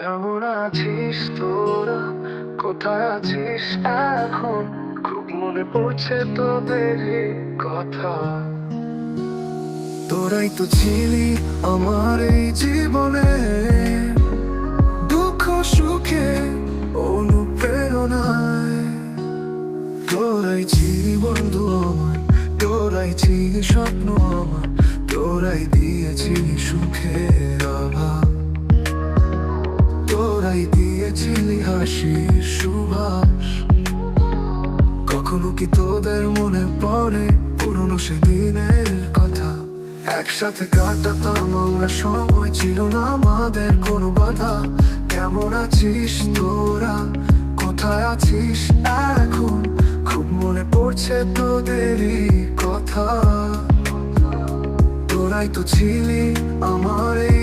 কেমন আছিস তোরা? কোথায় আছিস এখন? খুব মনে পড়ছে তোদের কথা। তোরাই তো ছিলি আমার এই জীবনে। দুঃখ, সুখে, অনুপ্রেরণায়। তোরাই ছিলি বন্ধু আমার, তোরাই ছিলি স্বপ্ন আমার, তোরাই দিয়েছিলি সুখের অভাব তোরাই দিয়েছিলি হাসির সুবাস কখনো কি তোদের মনে পড়ে পুরনো সেদিনের কথা? একসাথে কাটাতাম আমরা সময়, ছিল না আমাদের কোনো বাধা। কেমন আছিস তোরা? কোথায় আছিস এখন? খুব মনে পড়ছে তোদেরই কথা। তোরাই তো ছিলি আমার এই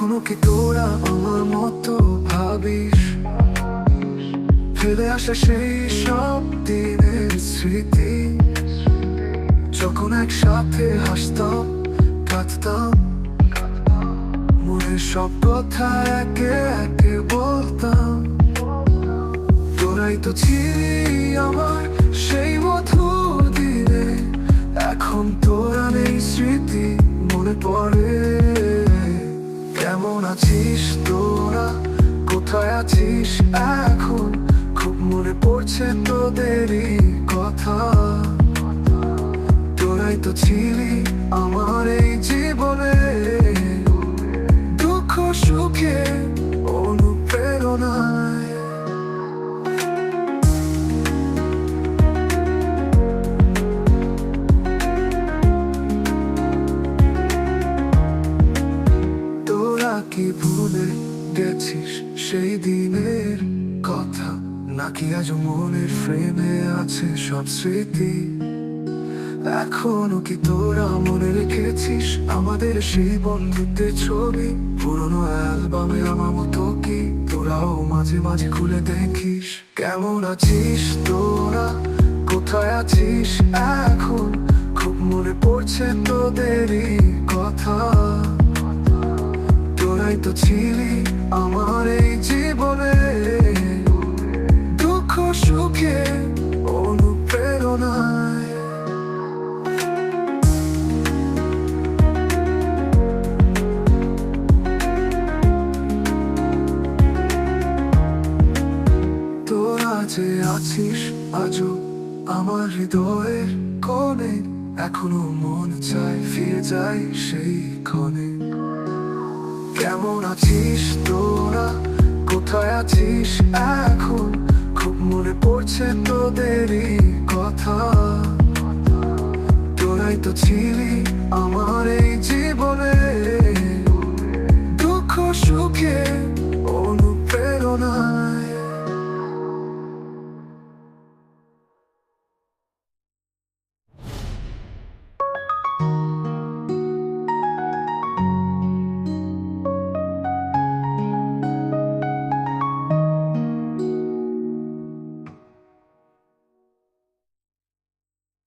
কখনো কি তোরা আমার মতো ভাবিস? ফেলে আসা সেই সব দিনের স্মৃতি। যখন একসাথে হাসতাম, কাঁদতাম। মনের সব কথা একে একে বলতাম। তোরাই তো ছিলি আমার আছিস তোরা? কোথায় আছিস এখন? খুব মনে পড়ছে তোদেরই কথা। তোরাই তো ছিলি আমার এই জীবনে। দুঃখ সুখে তোরা কি ভুলে গেছিস সেই দিনের কথা? নাকি আজ মনের ফ্রেমে আছে সব স্মৃতি? এখনও কি তোরা মনে রেখেছিস আমাদের সেই বন্ধুত্বের ছবি? পুরনো অ্যালবামে আমার মতো কি তোরাও মাঝে মাঝে খুলে দেখিস? কেমন আছিস তোরা? কোথায় আছিস এখন? খুব মনে পড়ছে তোদেরই কথা। তোরাই তো ছিলি আমার এই জীবনে। দুঃখ, সুখে, অনুপ্রেরণায়। তোরা যে আছিস, আজও আমার হৃদয়ের কোণে, এখনও মন চায় ফিরে যাই সেই ক্ষণে। কেমন আছিস তোরা? কোথায় আছিস এখন? খুব মনে পড়ছে তোদেরই কথা। তোরাই তো ছিলি আমার এই জীবনে। দুঃখ, সুখে, অনুপ্রেরণায়।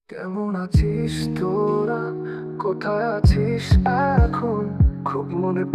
কেমন আছিস তোরা? কোথায় আছিস এখন? খুব মনে পড়ছে